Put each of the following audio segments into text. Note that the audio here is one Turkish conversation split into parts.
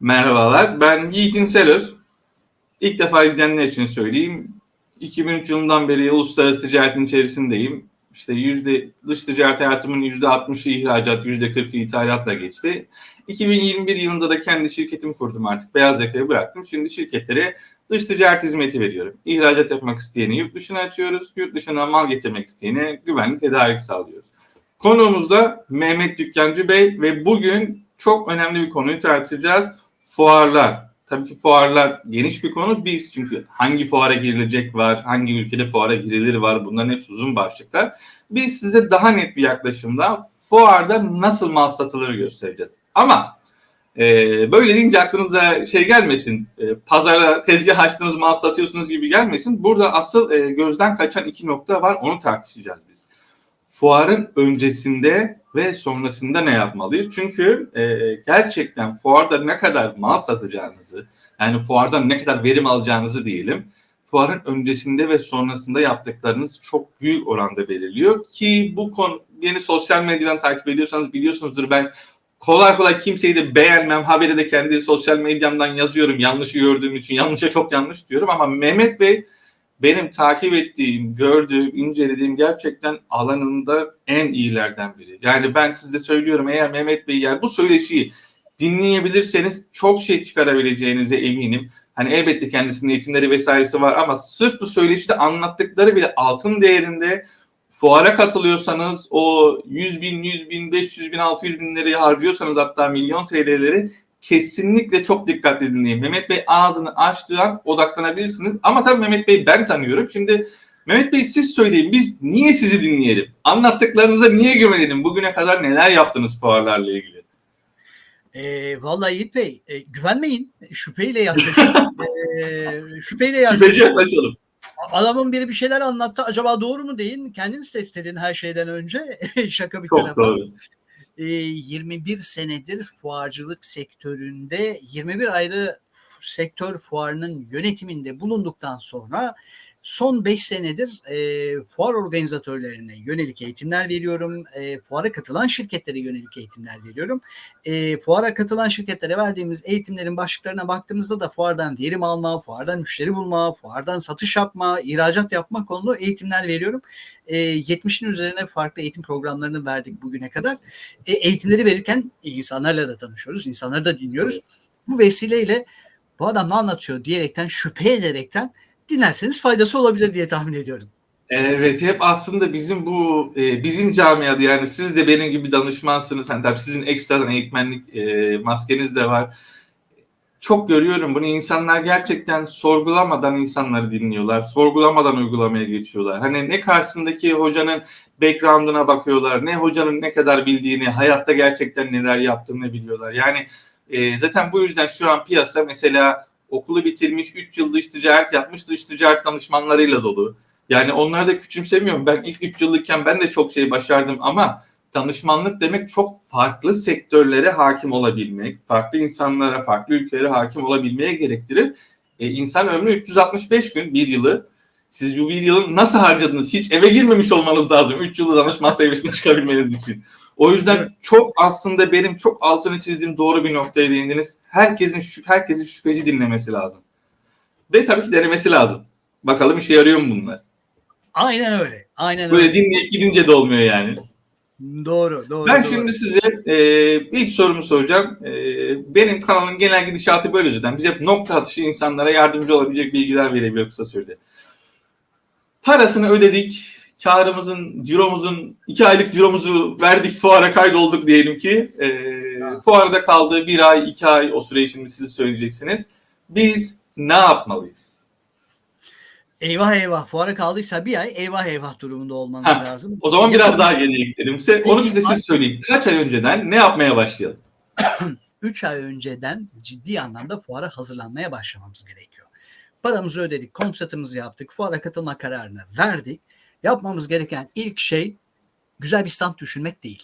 Merhabalar, ben Yiğitin Selöz. İlk defa izleyenler için söyleyeyim. 2003 yılından beri uluslararası ticaretin içerisindeyim. İşte yüzde dış ticaret hayatımın yüzde 60'ı ihracat, yüzde 40'ı ithalatla geçti. 2021 yılında da kendi şirketimi kurdum artık. Beyaz yakayı bıraktım. Şimdi şirketlere dış ticaret hizmeti veriyorum. İhracat yapmak isteyeni yurt dışına açıyoruz. Yurt dışından mal getirmek isteyene güvenli tedarik sağlıyoruz. Konuğumuz da Mehmet Dükkancı Bey ve bugün çok önemli bir konuyu tartışacağız. Fuarlar. Tabii ki fuarlar geniş bir konu. Biz çünkü hangi fuara girilecek var, hangi ülkede fuara girilir var bunların hepsi uzun başlıklar. Biz size daha net bir yaklaşımda fuarda nasıl mal satılır göstereceğiz. Ama e, böyle deyince aklınıza şey gelmesin, e, pazara tezgah açtınız mal satıyorsunuz gibi gelmesin. Burada asıl e, gözden kaçan iki nokta var onu tartışacağız biz. Fuarın öncesinde ve sonrasında ne yapmalıyız? Çünkü e, gerçekten fuarda ne kadar mal satacağınızı, yani fuardan ne kadar verim alacağınızı diyelim, fuarın öncesinde ve sonrasında yaptıklarınız çok büyük oranda belirliyor ki bu konu beni sosyal medyadan takip ediyorsanız biliyorsunuzdur ben kolay kolay kimseyi de beğenmem. Haberi de kendi sosyal medyamdan yazıyorum. Yanlışı gördüğüm için yanlışa çok yanlış diyorum ama Mehmet Bey benim takip ettiğim, gördüğüm, incelediğim gerçekten alanında en iyilerden biri. Yani ben size söylüyorum eğer Mehmet Bey yani bu söyleşiyi dinleyebilirseniz çok şey çıkarabileceğinize eminim. Hani elbette kendisinin eğitimleri vesairesi var ama sırf bu söyleşide anlattıkları bile altın değerinde fuara katılıyorsanız o 100 bin, 100 bin, 500 bin, 600 bin lirayı harcıyorsanız hatta milyon TL'leri kesinlikle çok dikkatli dinleyin. Mehmet Bey ağzını açtığı an odaklanabilirsiniz. Ama tabii Mehmet Bey ben tanıyorum. Şimdi Mehmet Bey siz söyleyin biz niye sizi dinleyelim? Anlattıklarınıza niye güvenelim? Bugüne kadar neler yaptınız fuarlarla ilgili? E, vallahi Yiğit Bey e, güvenmeyin. Şüpheyle yaklaşın. e, şüpheyle yaklaşın. Şüpheci yaklaşalım. Adamın biri bir şeyler anlattı. Acaba doğru mu deyin? Kendiniz test edin her şeyden önce. Şaka bir Çok tarafa. doğru. E, 21 senedir fuarcılık sektöründe 21 ayrı sektör fuarının yönetiminde bulunduktan sonra son 5 senedir e, fuar organizatörlerine yönelik eğitimler veriyorum. E, fuara katılan şirketlere yönelik eğitimler veriyorum. E, fuara katılan şirketlere verdiğimiz eğitimlerin başlıklarına baktığımızda da fuardan verim alma, fuardan müşteri bulma, fuardan satış yapma, ihracat yapma konulu eğitimler veriyorum. E, 70'in üzerine farklı eğitim programlarını verdik bugüne kadar. E, eğitimleri verirken insanlarla da tanışıyoruz, insanları da dinliyoruz. Bu vesileyle bu adam ne anlatıyor diyerekten, şüphe ederekten dinlerseniz faydası olabilir diye tahmin ediyorum. Evet hep aslında bizim bu e, bizim camiada yani siz de benim gibi danışmansınız. Hani tabii sizin ekstradan eğitmenlik e, maskeniz de var. Çok görüyorum bunu insanlar gerçekten sorgulamadan insanları dinliyorlar. Sorgulamadan uygulamaya geçiyorlar. Hani ne karşısındaki hocanın background'una bakıyorlar. Ne hocanın ne kadar bildiğini, hayatta gerçekten neler yaptığını biliyorlar. Yani e, zaten bu yüzden şu an piyasa mesela okulu bitirmiş, 3 yıl dış ticaret yapmış dış ticaret danışmanlarıyla dolu. Yani onları da küçümsemiyorum. Ben ilk 3 yıllıkken ben de çok şey başardım ama danışmanlık demek çok farklı sektörlere hakim olabilmek, farklı insanlara, farklı ülkelere hakim olabilmeye gerektirir. E, insan ömrü 365 gün, bir yılı. Siz bu bir yılın nasıl harcadınız? Hiç eve girmemiş olmanız lazım 3 yılda danışman seviyesine çıkabilmeniz için. O yüzden evet. çok aslında benim çok altını çizdiğim doğru bir noktaya değindiniz. Herkesin herkesin şüpheci dinlemesi lazım. Ve tabii ki denemesi lazım. Bakalım işe yarıyor mu bunlar? Aynen öyle. Aynen Böyle öyle. dinleyip gidince de olmuyor yani. Doğru, doğru. Ben doğru. şimdi size e, ilk sorumu soracağım. E, benim kanalın genel gidişatı böyle zaten. Biz hep nokta atışı insanlara yardımcı olabilecek bilgiler verebiliyor kısa sürede. Parasını ödedik, karımızın, ciromuzun, iki aylık ciromuzu verdik, fuara kaydolduk diyelim ki. E, fuarda kaldığı bir ay, iki ay o süreyi şimdi siz söyleyeceksiniz. Biz ne yapmalıyız? Eyvah eyvah fuara kaldıysa bir ay eyvah eyvah durumunda olmanız Heh, lazım. O zaman biraz daha geriye gidelim. Size- Onu bize siz söyleyin. Kaç ay önceden ne yapmaya başlayalım? 3 ay önceden ciddi anlamda fuara hazırlanmaya başlamamız gerekiyor. Paramızı ödedik, kontratımızı yaptık, fuara katılma kararını verdik. Yapmamız gereken ilk şey güzel bir stand düşünmek değil.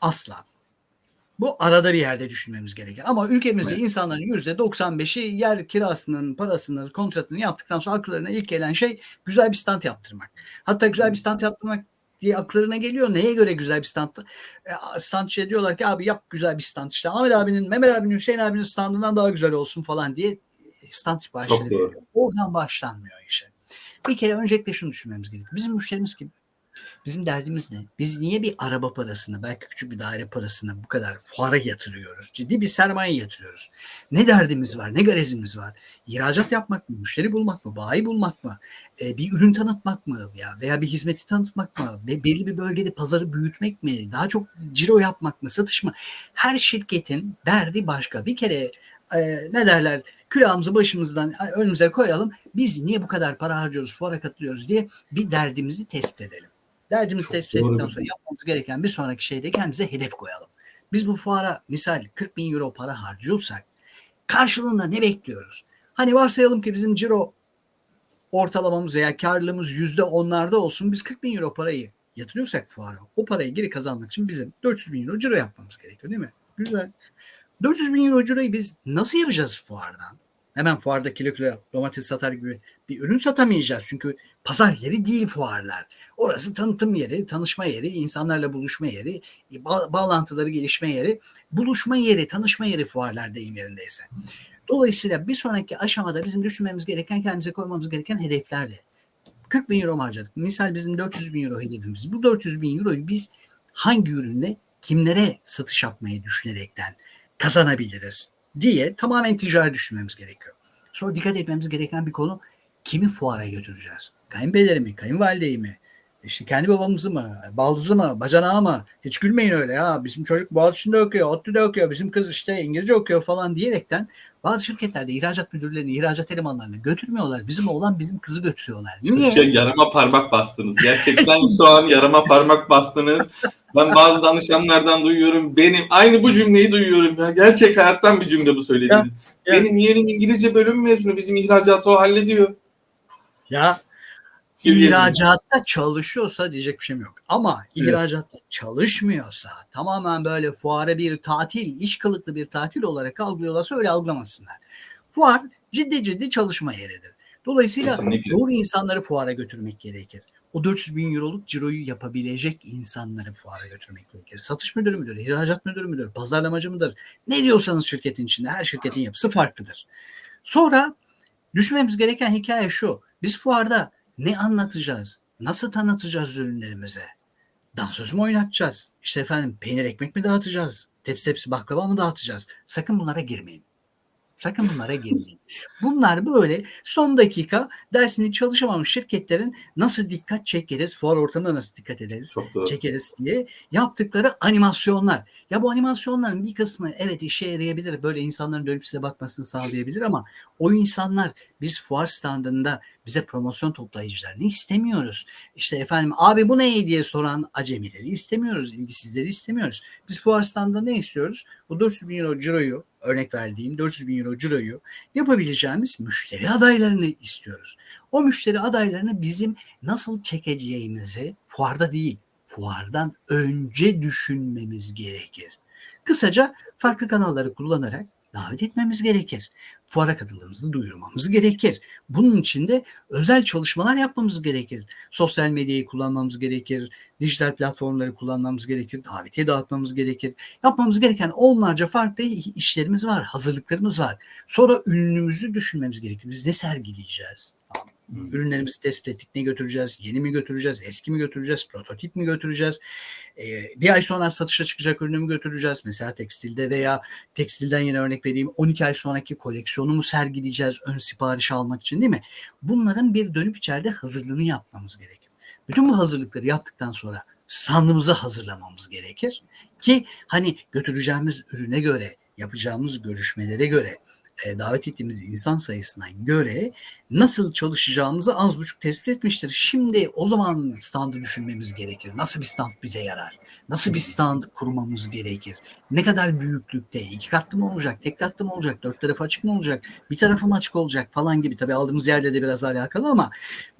Asla. Bu arada bir yerde düşünmemiz gereken. Ama ülkemizde Evet. insanların %95'i yer kirasının, parasını, kontratını yaptıktan sonra akıllarına ilk gelen şey güzel bir stand yaptırmak. Hatta güzel bir stand yaptırmak diye aklarına geliyor. Neye göre güzel bir stand? E, standçıya diyorlar ki abi yap güzel bir stand işte. Ahmet abinin, Mehmet abinin, Hüseyin abinin standından daha güzel olsun falan diye stand siparişleri veriyor. Oradan başlanmıyor işe. Bir kere öncelikle şunu düşünmemiz gerekiyor. Bizim müşterimiz kim? Bizim derdimiz ne? Biz niye bir araba parasını, belki küçük bir daire parasını bu kadar fuara yatırıyoruz? Ciddi bir sermaye yatırıyoruz. Ne derdimiz var, ne garezimiz var? İhracat yapmak mı, müşteri bulmak mı, bayi bulmak mı, e, bir ürün tanıtmak mı ya veya bir hizmeti tanıtmak mı, ve belli bir bölgede pazarı büyütmek mi, daha çok ciro yapmak mı, satış mı? Her şirketin derdi başka. Bir kere e, ne derler külahımızı başımızdan önümüze koyalım. Biz niye bu kadar para harcıyoruz, fuara katılıyoruz diye bir derdimizi tespit edelim. Derdimizi Çok tespit ettikten sonra yapmamız gereken bir sonraki şeyde kendimize hedef koyalım. Biz bu fuara misal 40 bin euro para harcıyorsak karşılığında ne bekliyoruz? Hani varsayalım ki bizim ciro ortalamamız veya karlılığımız yüzde onlarda olsun. Biz 40 bin euro parayı yatırıyorsak fuara o parayı geri kazanmak için bizim 400 bin euro ciro yapmamız gerekiyor değil mi? Güzel. 400 bin euro ciroyu biz nasıl yapacağız fuardan? Hemen fuarda kilo kilo domates satar gibi bir ürün satamayacağız. Çünkü pazar yeri değil fuarlar. Orası tanıtım yeri, tanışma yeri, insanlarla buluşma yeri, ba- bağlantıları gelişme yeri, buluşma yeri, tanışma yeri fuarlar deyim yerindeyse. Dolayısıyla bir sonraki aşamada bizim düşünmemiz gereken, kendimize koymamız gereken hedeflerle. 40 bin euro harcadık? Misal bizim 400 bin euro hedefimiz. Bu 400 bin euroyu biz hangi ürünle kimlere satış yapmayı düşünerekten kazanabiliriz diye tamamen ticari düşünmemiz gerekiyor. Sonra dikkat etmemiz gereken bir konu kimi fuara götüreceğiz? Kayınpederi mi, kayınvalideyi mi? İşte kendi babamızı mı, baldızı mı, bacanağı mı? Hiç gülmeyin öyle ya. Bizim çocuk Boğaziçi'nde okuyor, ODTÜ'de okuyor, bizim kız işte İngilizce okuyor falan diyerekten bazı şirketlerde ihracat müdürlerini, ihracat elemanlarını götürmüyorlar. Bizim oğlan bizim kızı götürüyorlar. Niye? Şey, yarama parmak bastınız. Gerçekten şu an yarama parmak bastınız. Ben bazı danışanlardan duyuyorum. Benim aynı bu cümleyi duyuyorum ya. Gerçek hayattan bir cümle bu söylediğiniz. Ya, ya. Benim yeğenim İngilizce bölüm mezunu. Bizim ihracatı o hallediyor. Ya ihracatta çalışıyorsa diyecek bir şeyim yok. Ama Evet. ihracatta çalışmıyorsa tamamen böyle fuarı bir tatil, iş kılıklı bir tatil olarak algılıyorlarsa öyle algılamasınlar. Fuar ciddi ciddi çalışma yeridir. Dolayısıyla Kesinlikle. doğru insanları fuara götürmek gerekir. O 400 bin euroluk ciroyu yapabilecek insanları fuara götürmek gerekir. Satış müdürü müdür, ihracat müdürü müdür, pazarlamacı mıdır? Ne diyorsanız şirketin içinde her şirketin yapısı farklıdır. Sonra düşünmemiz gereken hikaye şu. Biz fuarda ne anlatacağız? Nasıl tanıtacağız ürünlerimize? Dansöz mü oynatacağız? İşte efendim peynir ekmek mi dağıtacağız? Tepsi tepsi baklava mı dağıtacağız? Sakın bunlara girmeyin. Sakın bunlara girmeyin. Bunlar böyle son dakika dersini çalışamamış şirketlerin nasıl dikkat çekeriz, fuar ortamında nasıl dikkat ederiz, çekeriz diye yaptıkları animasyonlar. Ya bu animasyonların bir kısmı evet işe yarayabilir. Böyle insanların dönüp size bakmasını sağlayabilir ama o insanlar biz fuar standında bize promosyon toplayıcılarını istemiyoruz. İşte efendim abi bu ne diye soran acemileri istemiyoruz. ilgisizleri istemiyoruz. Biz fuar standında ne istiyoruz? Bu 400 bin euro ciroyu örnek verdiğim 400 bin euro ciroyu yapabileceğimiz müşteri adaylarını istiyoruz. O müşteri adaylarını bizim nasıl çekeceğimizi fuarda değil, fuardan önce düşünmemiz gerekir. Kısaca farklı kanalları kullanarak davet etmemiz gerekir. Fuara katıldığımızı duyurmamız gerekir. Bunun için de özel çalışmalar yapmamız gerekir. Sosyal medyayı kullanmamız gerekir. Dijital platformları kullanmamız gerekir. Davetiye dağıtmamız gerekir. Yapmamız gereken onlarca farklı işlerimiz var. Hazırlıklarımız var. Sonra ürünümüzü düşünmemiz gerekir. Biz ne sergileyeceğiz? Ürünlerimizi tespit ettik. Ne götüreceğiz? Yeni mi götüreceğiz? Eski mi götüreceğiz? Prototip mi götüreceğiz? Ee, bir ay sonra satışa çıkacak ürünü mü götüreceğiz? Mesela tekstilde veya tekstilden yine örnek vereyim 12 ay sonraki koleksiyonu mu sergileyeceğiz ön sipariş almak için değil mi? Bunların bir dönüp içeride hazırlığını yapmamız gerekir. Bütün bu hazırlıkları yaptıktan sonra standımızı hazırlamamız gerekir ki hani götüreceğimiz ürüne göre yapacağımız görüşmelere göre e, davet ettiğimiz insan sayısına göre nasıl çalışacağımızı az buçuk tespit etmiştir. Şimdi o zaman standı düşünmemiz gerekir. Nasıl bir stand bize yarar? Nasıl bir stand kurmamız gerekir? Ne kadar büyüklükte? İki katlı mı olacak? Tek katlı mı olacak? Dört tarafı açık mı olacak? Bir tarafı mı açık olacak? Falan gibi. Tabii aldığımız yerle de biraz alakalı ama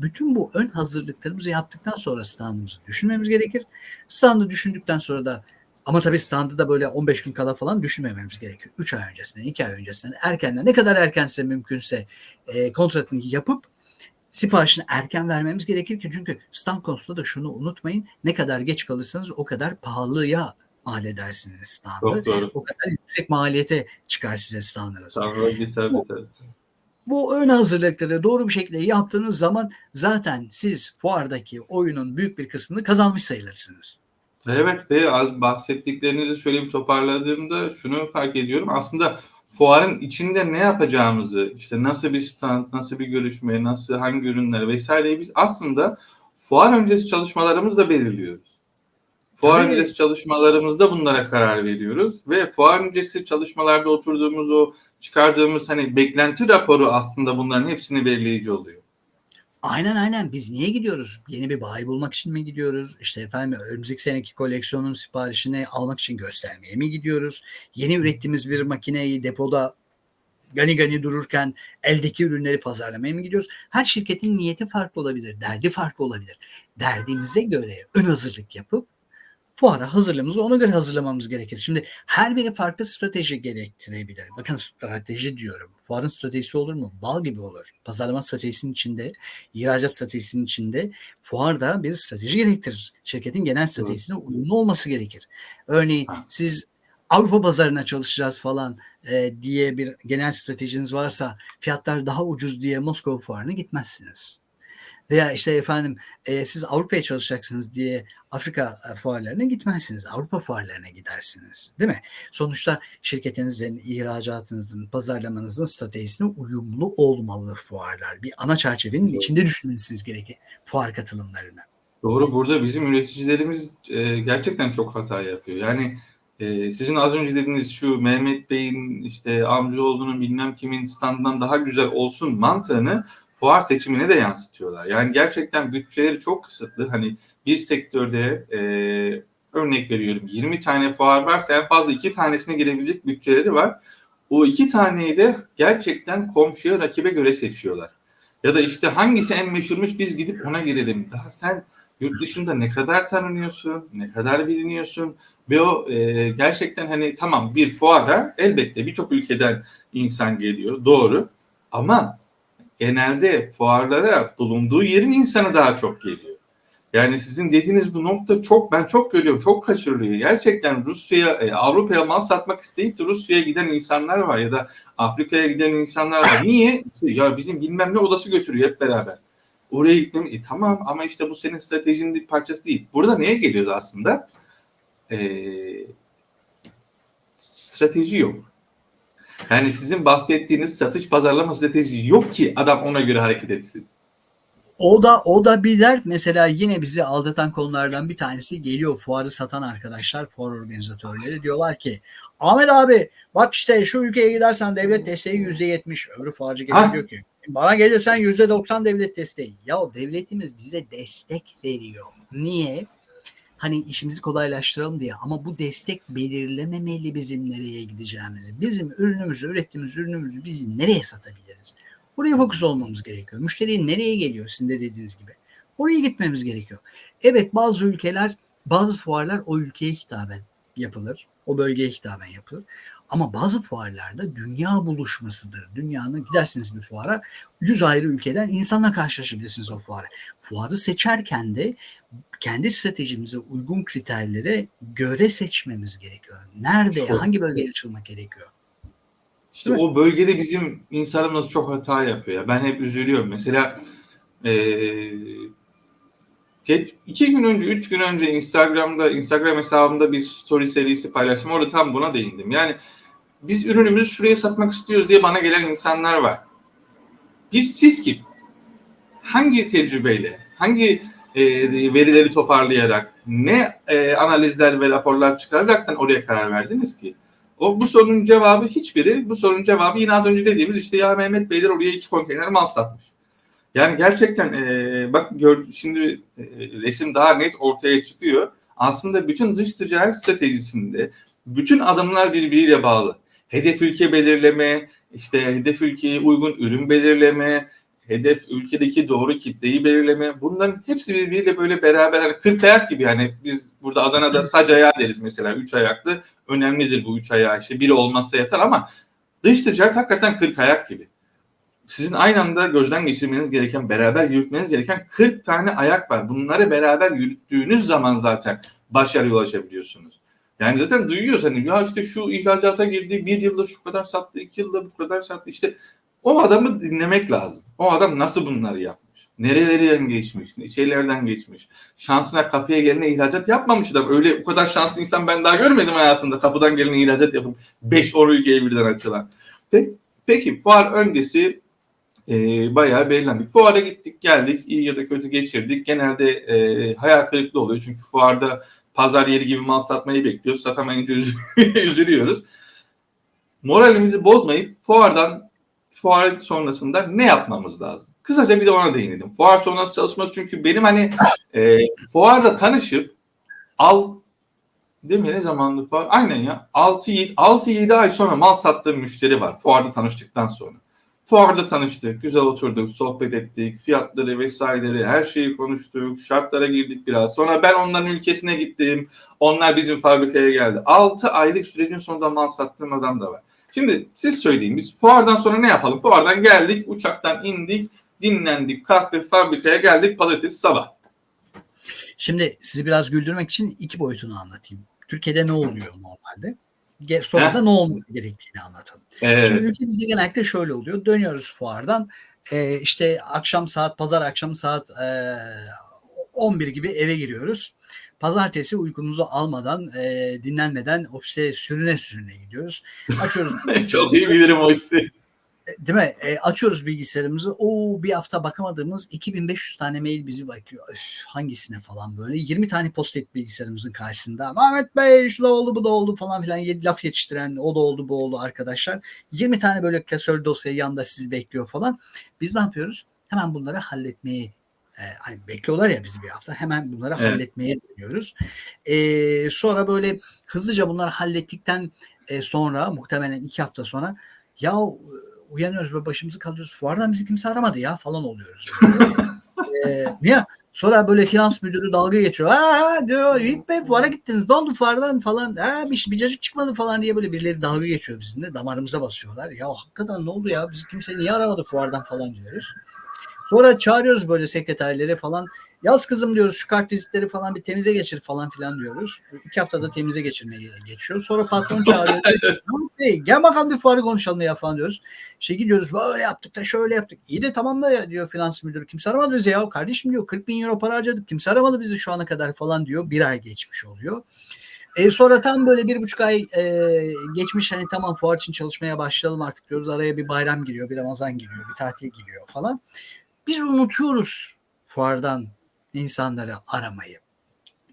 bütün bu ön hazırlıklarımızı yaptıktan sonra standımızı düşünmemiz gerekir. Standı düşündükten sonra da ama tabii standı da böyle 15 gün kala falan düşünmememiz gerekiyor. 3 ay öncesinden, 2 ay öncesinden, erkenden ne kadar erkense mümkünse e, kontratını yapıp siparişini erken vermemiz gerekir ki çünkü stand konusunda da şunu unutmayın. Ne kadar geç kalırsanız o kadar pahalıya mal edersiniz standı. Çok doğru. O kadar yüksek maliyete çıkar size standınız. Tabii tabii tabii. Bu ön hazırlıkları doğru bir şekilde yaptığınız zaman zaten siz fuardaki oyunun büyük bir kısmını kazanmış sayılırsınız. Evet ve az bahsettiklerinizi şöyle bir toparladığımda şunu fark ediyorum. Aslında fuarın içinde ne yapacağımızı, işte nasıl bir stand, nasıl bir görüşme, nasıl hangi ürünler vesaireyi biz aslında fuar öncesi çalışmalarımızla belirliyoruz. Fuar Tabii. öncesi çalışmalarımızda bunlara karar veriyoruz ve fuar öncesi çalışmalarda oturduğumuz o çıkardığımız hani beklenti raporu aslında bunların hepsini belirleyici oluyor. Aynen aynen biz niye gidiyoruz? Yeni bir bayi bulmak için mi gidiyoruz? İşte efendim önümüzdeki seneki koleksiyonun siparişini almak için göstermeye mi gidiyoruz? Yeni ürettiğimiz bir makineyi depoda gani gani dururken eldeki ürünleri pazarlamaya mı gidiyoruz? Her şirketin niyeti farklı olabilir, derdi farklı olabilir. Derdimize göre ön hazırlık yapıp fuara hazırlığımızı ona göre hazırlamamız gerekir. Şimdi her biri farklı strateji gerektirebilir. Bakın strateji diyorum. Fuarın stratejisi olur mu? Bal gibi olur. Pazarlama stratejisinin içinde, ihracat stratejisinin içinde fuarda bir strateji gerektirir. Şirketin genel stratejisine uyumlu olması gerekir. Örneğin siz Avrupa pazarına çalışacağız falan e, diye bir genel stratejiniz varsa fiyatlar daha ucuz diye Moskova fuarına gitmezsiniz. Veya işte efendim e, siz Avrupa'ya çalışacaksınız diye Afrika e, fuarlarına gitmezsiniz. Avrupa fuarlarına gidersiniz. Değil mi? Sonuçta şirketinizin, ihracatınızın, pazarlamanızın stratejisine uyumlu olmalı fuarlar. Bir ana çerçevenin Doğru. içinde düşünmeniz gerekir fuar katılımlarını. Doğru burada bizim üreticilerimiz e, gerçekten çok hata yapıyor. Yani e, sizin az önce dediğiniz şu Mehmet Bey'in işte amcaoğlunun bilmem kimin standından daha güzel olsun mantığını fuar seçimine de yansıtıyorlar. Yani gerçekten bütçeleri çok kısıtlı. Hani bir sektörde e, örnek veriyorum 20 tane fuar varsa en fazla iki tanesine girebilecek bütçeleri var. O iki taneyi de gerçekten komşuya rakibe göre seçiyorlar. Ya da işte hangisi en meşhurmuş biz gidip ona girelim. Daha sen yurt dışında ne kadar tanınıyorsun, ne kadar biliniyorsun ve o e, gerçekten hani tamam bir fuara elbette birçok ülkeden insan geliyor doğru ama genelde fuarlara bulunduğu yerin insanı daha çok geliyor. Yani sizin dediğiniz bu nokta çok ben çok görüyorum, çok kaçırılıyor. Gerçekten Rusya'ya, e, Avrupa'ya mal satmak isteyip de Rusya'ya giden insanlar var ya da Afrika'ya giden insanlar var. Niye? Ya bizim bilmem ne odası götürüyor hep beraber. Oraya gitmem. E, tamam ama işte bu senin stratejinin bir parçası değil. Burada neye geliyoruz aslında? Ee, strateji yok. Yani sizin bahsettiğiniz satış pazarlama stratejisi yok ki adam ona göre hareket etsin. O da o da bir dert. Mesela yine bizi aldatan konulardan bir tanesi geliyor fuarı satan arkadaşlar, fuar organizatörleri diyorlar ki Ahmet abi bak işte şu ülkeye gidersen devlet desteği yüzde yetmiş. Öbürü fuarcı geliyor diyor ki bana gelirsen yüzde doksan devlet desteği. Ya devletimiz bize destek veriyor. Niye? Hani işimizi kolaylaştıralım diye ama bu destek belirlememeli bizim nereye gideceğimizi. Bizim ürünümüzü, ürettiğimiz ürünümüzü biz nereye satabiliriz? Buraya fokus olmamız gerekiyor. Müşteriye nereye geliyor sizin de dediğiniz gibi. Oraya gitmemiz gerekiyor. Evet bazı ülkeler, bazı fuarlar o ülkeye hitaben yapılır. O bölgeye hitaben yapılır. Ama bazı fuarlarda dünya buluşmasıdır. Dünyanın gidersiniz bir fuara 100 ayrı ülkeden insanla karşılaşabilirsiniz o fuara. Fuarı seçerken de kendi stratejimize uygun kriterlere göre seçmemiz gerekiyor. Nerede, Çok. hangi bölgeye açılmak gerekiyor? İşte Değil o bölgede bizim insanımız çok hata yapıyor. ya. Ben hep üzülüyorum. Mesela geç, iki gün önce, üç gün önce Instagram'da, Instagram hesabımda bir story serisi paylaştım. Orada tam buna değindim. Yani biz ürünümüzü şuraya satmak istiyoruz diye bana gelen insanlar var. Bir siz kim? Hangi tecrübeyle, hangi e, verileri toparlayarak, ne e, analizler ve raporlar çıkararaktan oraya karar verdiniz ki? O bu sorunun cevabı hiçbiri. Bu sorunun cevabı yine az önce dediğimiz işte ya Mehmet Beyler oraya iki konteyner mal satmış. Yani gerçekten e, bak gör, şimdi e, resim daha net ortaya çıkıyor. Aslında bütün dış ticaret stratejisinde bütün adımlar birbiriyle bağlı. Hedef ülke belirleme, işte hedef ülkeye uygun ürün belirleme, hedef ülkedeki doğru kitleyi belirleme. Bunların hepsi birbiriyle böyle beraber hani kırk ayak gibi yani biz burada Adana'da sac ayağı deriz mesela üç ayaklı. Önemlidir bu üç ayağı işte biri olmazsa yatar ama dış ticaret hakikaten kırk ayak gibi. sizin aynı anda gözden geçirmeniz gereken, beraber yürütmeniz gereken 40 tane ayak var. Bunları beraber yürüttüğünüz zaman zaten başarıya ulaşabiliyorsunuz. Yani zaten duyuyoruz hani ya işte şu ihracata girdi, bir yılda şu kadar sattı, iki yılda bu kadar sattı. İşte o adamı dinlemek lazım. O adam nasıl bunları yapmış? Nerelerden geçmiş? Ne şeylerden geçmiş? Şansına kapıya gelene ihracat yapmamış adam. Öyle o kadar şanslı insan ben daha görmedim hayatımda. Kapıdan gelene ihracat yapıp 5-10 ülkeye birden açılan. Peki, peki fuar öncesi e, bayağı belirlendik. Fuara gittik geldik iyi ya da kötü geçirdik. Genelde e, hayal kırıklığı oluyor. Çünkü fuarda pazar yeri gibi mal satmayı bekliyoruz. Satamayınca üzü- üzülüyoruz. Moralimizi bozmayıp fuardan fuar sonrasında ne yapmamız lazım? Kısaca bir de ona değinelim. Fuar sonrası çalışması çünkü benim hani e, fuarda tanışıp al değil mi ne zamanlı fuar? Aynen ya. 6-7 ay sonra mal sattığım müşteri var. Fuarda tanıştıktan sonra. Fuarda tanıştık, güzel oturduk, sohbet ettik, fiyatları vesaireleri her şeyi konuştuk, şartlara girdik biraz. Sonra ben onların ülkesine gittim, onlar bizim fabrikaya geldi. 6 aylık sürecin sonunda mal sattığım adam da var. Şimdi siz söyleyin biz fuardan sonra ne yapalım? Fuardan geldik, uçaktan indik, dinlendik, kalktık, fabrikaya geldik pazartesi sabah. Şimdi sizi biraz güldürmek için iki boyutunu anlatayım. Türkiye'de ne oluyor normalde? Sonra da ne olması gerektiğini anlatalım. Şimdi Evet. ülkemizde genellikle şöyle oluyor. Dönüyoruz fuardan. Ee, işte akşam saat, pazar akşamı saat e, 11 gibi eve giriyoruz. Pazartesi uykumuzu almadan, e, dinlenmeden ofise sürüne sürüne gidiyoruz. Açıyoruz Çok iyi bilirim o hissi. Değil mi? E, açıyoruz bilgisayarımızı. O bir hafta bakamadığımız 2500 tane mail bizi bakıyor. Öf, hangisine falan böyle. 20 tane post-it bilgisayarımızın karşısında. Ahmet Bey şu da oldu bu da oldu falan filan. Yedi laf yetiştiren o da oldu bu oldu arkadaşlar. 20 tane böyle klasör dosya yanında sizi bekliyor falan. Biz ne yapıyoruz? Hemen bunları halletmeyi e, hani bekliyorlar ya bizi bir hafta. Hemen bunları Evet. halletmeye dönüyoruz. E, sonra böyle hızlıca bunları hallettikten e, sonra muhtemelen iki hafta sonra ya uyanıyoruz ve başımızı kaldırıyoruz. Fuardan bizi kimse aramadı ya falan oluyoruz. niye? Sonra böyle finans müdürü dalga geçiyor. Aa diyor Yiğit Bey fuara gittiniz. Ne oldu fuardan falan. Aa, bir, bir cacık çıkmadı falan diye böyle birileri dalga geçiyor bizimle. Damarımıza basıyorlar. Ya hakikaten ne oldu ya? Bizi kimse niye aramadı fuardan falan diyoruz. Sonra çağırıyoruz böyle sekreterleri falan. Yaz kızım diyoruz şu kart vizitleri falan bir temize geçir falan filan diyoruz. İki haftada temize geçirmeye geçiyor. Sonra patron çağırıyor. diyor ki, "Mahmut Bey, gel bakalım bir fuarı konuşalım ya falan diyoruz. İşte gidiyoruz böyle yaptık da şöyle yaptık. İyi de tamam da ya diyor finans müdürü. Kimse aramadı bizi ya. Kardeşim diyor 40 bin euro para harcadık. Kimse aramadı bizi şu ana kadar falan diyor. Bir ay geçmiş oluyor. E sonra tam böyle bir buçuk ay e, geçmiş hani tamam fuar için çalışmaya başlayalım artık diyoruz. Araya bir bayram giriyor, bir Ramazan giriyor, bir tatil giriyor falan. Biz unutuyoruz fuardan insanları aramayı.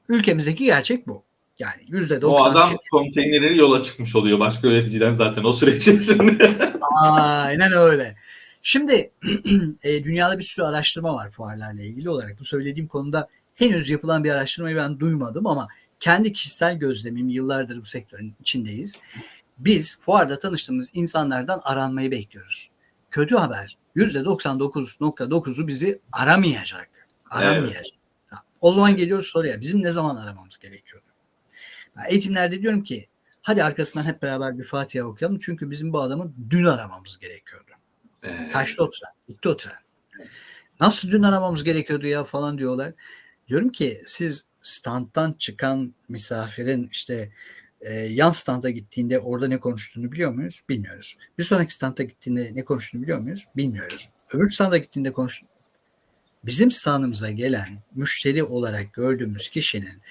Ülkemizdeki gerçek bu. Yani yüzde O adam doksan konteyneri yola çıkmış oluyor başka üreticiden zaten o süreç içerisinde. Aynen öyle. Şimdi e, dünyada bir sürü araştırma var fuarlarla ilgili olarak. Bu söylediğim konuda henüz yapılan bir araştırmayı ben duymadım ama kendi kişisel gözlemim yıllardır bu sektörün içindeyiz. Biz fuarda tanıştığımız insanlardan aranmayı bekliyoruz. Kötü haber %99.9'u bizi aramayacak. Aramayacak. O zaman geliyoruz soruya bizim ne zaman aramamız gerekiyor? Ben eğitimlerde diyorum ki hadi arkasından hep beraber bir Fatiha okuyalım. Çünkü bizim bu adamı dün aramamız gerekiyordu. Evet. Kaçtı o tren? Bitti o tren. Nasıl dün aramamız gerekiyordu ya falan diyorlar. Diyorum ki siz standtan çıkan misafirin işte e, yan standa gittiğinde orada ne konuştuğunu biliyor muyuz? Bilmiyoruz. Bir sonraki standa gittiğinde ne konuştuğunu biliyor muyuz? Bilmiyoruz. Öbür standa gittiğinde konuş Bizim standımıza gelen müşteri olarak gördüğümüz kişinin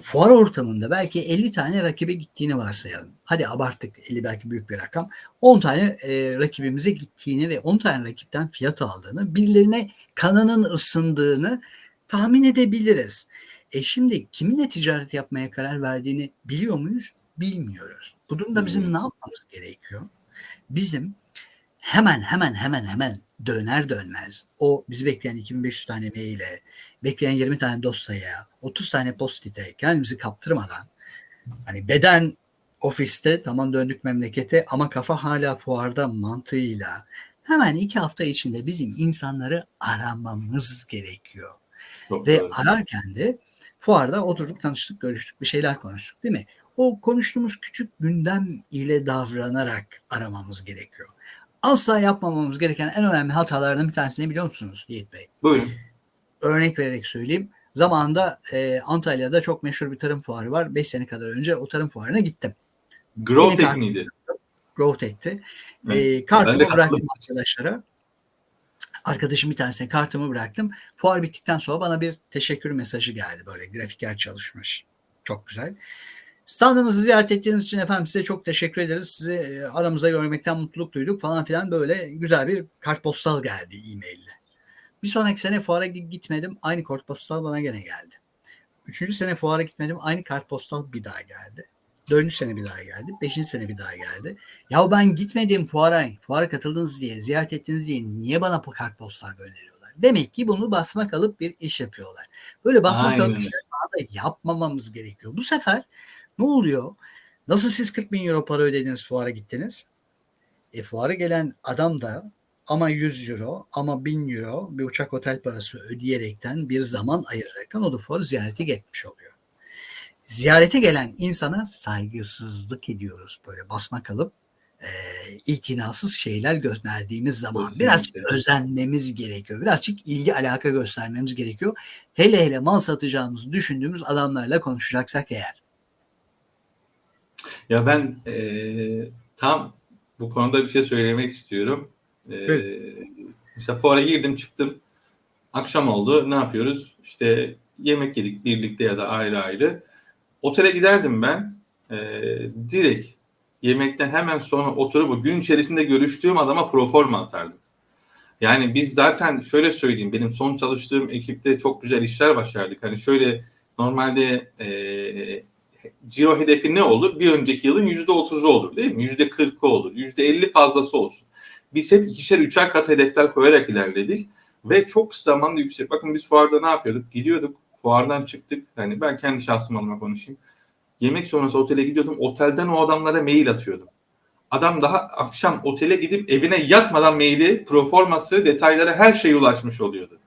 fuar ortamında belki 50 tane rakibe gittiğini varsayalım. Hadi abarttık 50 belki büyük bir rakam. 10 tane e, rakibimize gittiğini ve 10 tane rakipten fiyat aldığını, birilerine kanının ısındığını tahmin edebiliriz. E şimdi kiminle ticaret yapmaya karar verdiğini biliyor muyuz? Bilmiyoruz. Bu durumda bizim ne yapmamız gerekiyor? Bizim hemen hemen hemen hemen döner dönmez o bizi bekleyen 2500 tane maile, bekleyen 20 tane dosyaya, 30 tane postite kendimizi kaptırmadan hani beden ofiste tamam döndük memlekete ama kafa hala fuarda mantığıyla hemen iki hafta içinde bizim insanları aramamız gerekiyor. Çok Ve doğru. ararken de fuarda oturduk, tanıştık, görüştük, bir şeyler konuştuk değil mi? O konuştuğumuz küçük gündem ile davranarak aramamız gerekiyor. asla yapmamamız gereken en önemli hatalardan bir tanesi ne biliyor musunuz Yiğit Bey? Buyurun. Örnek vererek söyleyeyim. Zamanında e, Antalya'da çok meşhur bir tarım fuarı var. 5 sene kadar önce o tarım fuarına gittim. Grow tekniğiydi. Growth Tech'ti. Evet. E, kartımı bıraktım arkadaşlara. Arkadaşım bir tanesine kartımı bıraktım. Fuar bittikten sonra bana bir teşekkür mesajı geldi. Böyle grafiker çalışmış. Çok güzel. Standımızı ziyaret ettiğiniz için efendim size çok teşekkür ederiz. Sizi e, aramızda görmekten mutluluk duyduk falan filan böyle güzel bir kartpostal geldi e-maille. Bir sonraki sene fuara gi- gitmedim. Aynı kartpostal bana gene geldi. Üçüncü sene fuara gitmedim. Aynı kartpostal bir daha geldi. Dördüncü sene bir daha geldi. Beşinci sene bir daha geldi. Ya ben gitmedim fuara. Fuara katıldınız diye, ziyaret ettiniz diye niye bana bu kartpostal gönderiyorlar? Demek ki bunu basmak alıp bir iş yapıyorlar. Böyle basmak Aynen. alıp işleri daha da yapmamamız gerekiyor. Bu sefer ne oluyor? Nasıl siz 40 bin euro para ödediniz fuara gittiniz? E fuara gelen adam da ama 100 euro ama 1000 euro bir uçak otel parası ödeyerekten bir zaman ayıraraktan o da fuarı ziyarete gitmiş oluyor. Ziyarete gelen insana saygısızlık ediyoruz böyle basmak alıp e, itinasız şeyler gönderdiğimiz zaman Kesinlikle. birazcık özenmemiz gerekiyor. Birazcık ilgi alaka göstermemiz gerekiyor. Hele hele mal satacağımızı düşündüğümüz adamlarla konuşacaksak eğer. Ya ben eee, tam bu konuda bir şey söylemek istiyorum. Eee mesela fuara girdim çıktım. Akşam oldu. Ne yapıyoruz? İşte yemek yedik birlikte ya da ayrı ayrı. Otele giderdim ben. Eee, direkt yemekten hemen sonra oturup gün içerisinde görüştüğüm adama proforma atardım. Yani biz zaten şöyle söyleyeyim benim son çalıştığım ekipte çok güzel işler başardık. Hani şöyle normalde eee ciro hedefi ne olur? Bir önceki yılın yüzde otuzu olur değil mi? Yüzde kırkı olur. Yüzde elli fazlası olsun. Biz hep ikişer üçer kat hedefler koyarak ilerledik. Ve çok zamanda yüksek. Bakın biz fuarda ne yapıyorduk? Gidiyorduk. Fuardan çıktık. Yani ben kendi şahsım adıma konuşayım. Yemek sonrası otele gidiyordum. Otelden o adamlara mail atıyordum. Adam daha akşam otele gidip evine yatmadan maili, proforması, detaylara her şeye ulaşmış oluyordu.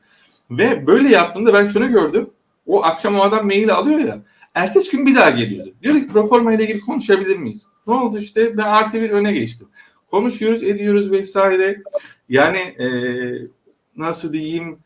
Ve böyle yaptığında ben şunu gördüm. O akşam o adam maili alıyor ya. Ertesi gün bir daha geliyordu. Diyor ki proforma ile ilgili konuşabilir miyiz? Ne oldu işte ben artı bir öne geçtim. Konuşuyoruz ediyoruz vesaire. Yani e, nasıl diyeyim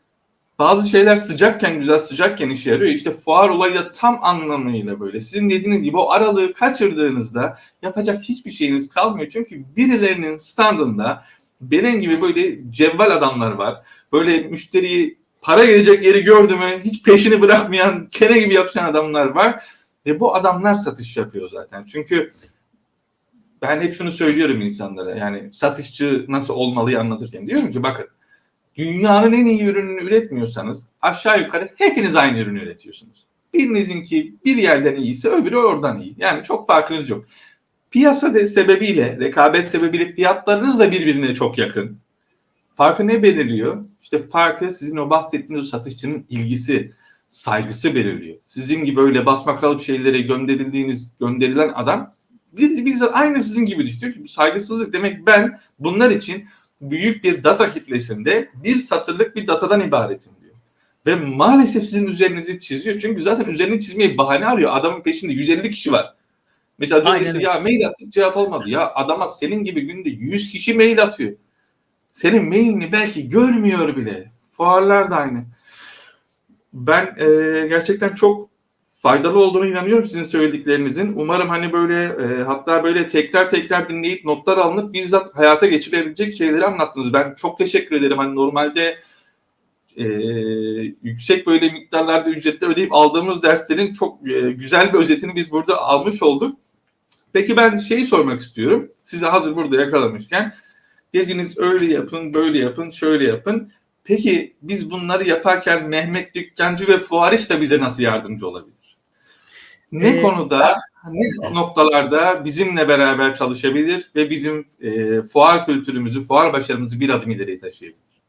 bazı şeyler sıcakken güzel sıcakken işe yarıyor. İşte fuar olayı da tam anlamıyla böyle. Sizin dediğiniz gibi o aralığı kaçırdığınızda yapacak hiçbir şeyiniz kalmıyor. Çünkü birilerinin standında benim gibi böyle cevval adamlar var. Böyle müşteriyi para gelecek yeri gördü mü hiç peşini bırakmayan kene gibi yapışan adamlar var. Ve bu adamlar satış yapıyor zaten. Çünkü ben hep şunu söylüyorum insanlara. Yani satışçı nasıl olmalıyı anlatırken. Diyorum ki bakın dünyanın en iyi ürününü üretmiyorsanız aşağı yukarı hepiniz aynı ürünü üretiyorsunuz. Birinizinki bir yerden iyiyse öbürü oradan iyi. Yani çok farkınız yok. Piyasa sebebiyle, rekabet sebebiyle fiyatlarınız da birbirine çok yakın. Farkı ne belirliyor? İşte farkı sizin o bahsettiğiniz satışçının ilgisi, saygısı belirliyor. Sizin gibi öyle basma kalıp şeylere gönderildiğiniz, gönderilen adam biz, biz aynı sizin gibi düşünüyor saygısızlık demek ben bunlar için büyük bir data kitlesinde bir satırlık bir datadan ibaretim diyor. Ve maalesef sizin üzerinizi çiziyor. Çünkü zaten üzerini çizmeyi bahane arıyor. Adamın peşinde 150 kişi var. Mesela diyor ya mail attık cevap olmadı. Ya adama senin gibi günde 100 kişi mail atıyor. Senin mailini belki görmüyor bile. Fuarlar da aynı. Ben e, gerçekten çok faydalı olduğunu inanıyorum sizin söylediklerinizin. Umarım hani böyle e, hatta böyle tekrar tekrar dinleyip notlar alınıp bizzat hayata geçirebilecek şeyleri anlattınız. Ben çok teşekkür ederim. Hani normalde e, yüksek böyle miktarlarda ücretler ödeyip aldığımız derslerin çok e, güzel bir özetini biz burada almış olduk. Peki ben şeyi sormak istiyorum. Sizi hazır burada yakalamışken. Dediniz öyle yapın, böyle yapın, şöyle yapın. Peki biz bunları yaparken Mehmet Dükkancı ve Fuarist de bize nasıl yardımcı olabilir? Ne Ee, konuda, ne noktalarda bizimle beraber çalışabilir ve bizim e, fuar kültürümüzü, fuar başarımızı bir adım ileriye taşıyabilir?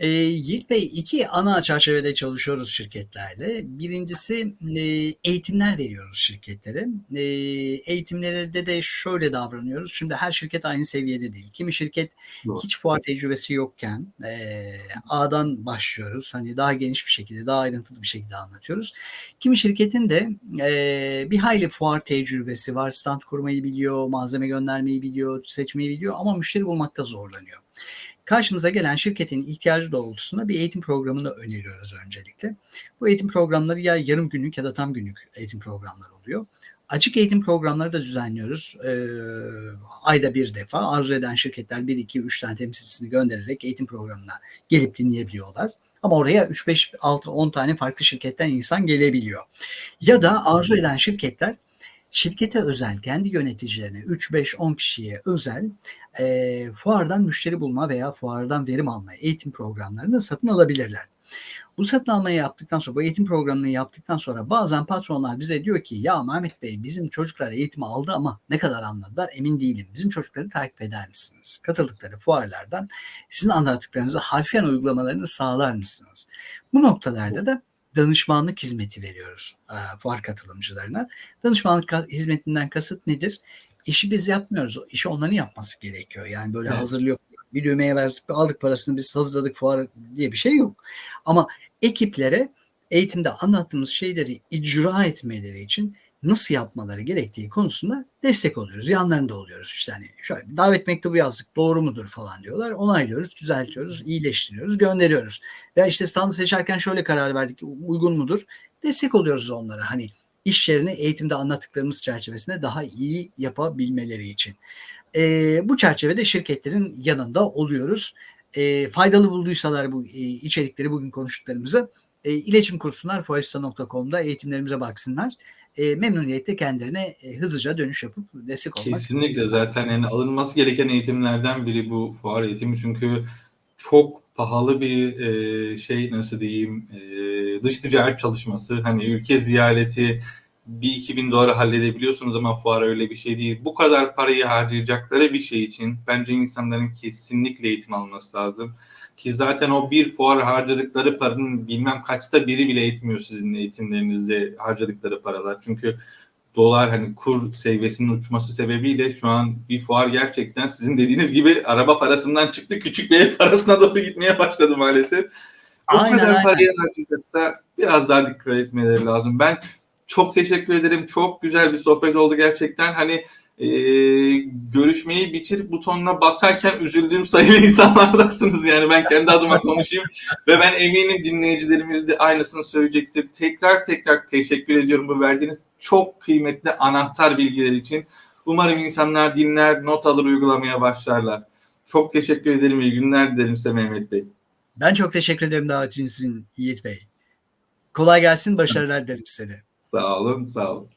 E, Yiğit Bey iki ana çerçevede çalışıyoruz şirketlerle. Birincisi e, eğitimler veriyoruz şirketlere. E, eğitimlerde de şöyle davranıyoruz. Şimdi her şirket aynı seviyede değil. Kimi şirket Doğru. hiç fuar tecrübesi yokken e, A'dan başlıyoruz. Hani daha geniş bir şekilde, daha ayrıntılı bir şekilde anlatıyoruz. Kimi şirketin de e, bir hayli fuar tecrübesi var. Stand kurmayı biliyor, malzeme göndermeyi biliyor, seçmeyi biliyor ama müşteri bulmakta zorlanıyor. Karşımıza gelen şirketin ihtiyacı doğrultusunda bir eğitim programını öneriyoruz öncelikle. Bu eğitim programları ya yarım günlük ya da tam günlük eğitim programları oluyor. Açık eğitim programları da düzenliyoruz. Ee, ayda bir defa arzu eden şirketler 1, 2, 3 tane temsilcisini göndererek eğitim programına gelip dinleyebiliyorlar. Ama oraya 3, 5, 6, 10 tane farklı şirketten insan gelebiliyor. Ya da arzu eden şirketler şirkete özel, kendi yöneticilerine 3, 5, 10 kişiye özel e, fuardan müşteri bulma veya fuardan verim alma eğitim programlarını satın alabilirler. Bu satın almayı yaptıktan sonra, bu eğitim programını yaptıktan sonra bazen patronlar bize diyor ki ya Mehmet Bey bizim çocuklar eğitimi aldı ama ne kadar anladılar emin değilim. Bizim çocukları takip eder misiniz? Katıldıkları fuarlardan sizin anlattıklarınızı harfiyen uygulamalarını sağlar mısınız? Bu noktalarda da danışmanlık hizmeti veriyoruz e, fuar katılımcılarına. Danışmanlık hizmetinden kasıt nedir? İşi biz yapmıyoruz. İşi onların yapması gerekiyor. Yani böyle Evet. hazırlıyor. Bir düğmeye verdik, aldık parasını biz hazırladık fuar diye bir şey yok. Ama ekiplere eğitimde anlattığımız şeyleri icra etmeleri için nasıl yapmaları gerektiği konusunda destek oluyoruz. Yanlarında oluyoruz. İşte hani şöyle bir davet mektubu yazdık doğru mudur falan diyorlar. Onaylıyoruz, düzeltiyoruz, iyileştiriyoruz, gönderiyoruz. Veya işte standı seçerken şöyle karar verdik uygun mudur? Destek oluyoruz onlara. Hani iş yerini eğitimde anlattıklarımız çerçevesinde daha iyi yapabilmeleri için. Ee, bu çerçevede şirketlerin yanında oluyoruz. Ee, faydalı bulduysalar bu e, içerikleri bugün konuştuklarımızı e, iletişim kursunlar fuarista.com'da eğitimlerimize baksınlar. E, memnuniyetle kendilerine e, hızlıca dönüş yapıp destek olmak. Kesinlikle zaten yani alınması gereken eğitimlerden biri bu fuar eğitimi çünkü çok pahalı bir e, şey nasıl diyeyim e, dış ticaret çalışması hani ülke ziyareti bir iki bin doları halledebiliyorsunuz ama fuar öyle bir şey değil. Bu kadar parayı harcayacakları bir şey için bence insanların kesinlikle eğitim alması lazım. Ki zaten o bir fuar harcadıkları paranın bilmem kaçta biri bile etmiyor sizin eğitimlerinizde harcadıkları paralar. Çünkü dolar hani kur seviyesinin uçması sebebiyle şu an bir fuar gerçekten sizin dediğiniz gibi araba parasından çıktı küçük bir ev parasına doğru gitmeye başladı maalesef. O Aynen, kadar parayı harcayacaksa biraz daha dikkat etmeleri lazım. Ben çok teşekkür ederim. Çok güzel bir sohbet oldu gerçekten. Hani e, görüşmeyi bitir butonuna basarken üzüldüğüm sayılı insanlardasınız. Yani ben kendi adıma konuşayım ve ben eminim dinleyicilerimiz de aynısını söyleyecektir. Tekrar tekrar teşekkür ediyorum bu verdiğiniz çok kıymetli anahtar bilgiler için. Umarım insanlar dinler, not alır, uygulamaya başlarlar. Çok teşekkür ederim. İyi günler dilerim size Mehmet Bey. Ben çok teşekkür ederim davetiniz için Yiğit Bey. Kolay gelsin, başarılar dilerim size de. Sağ olun, sağ olun.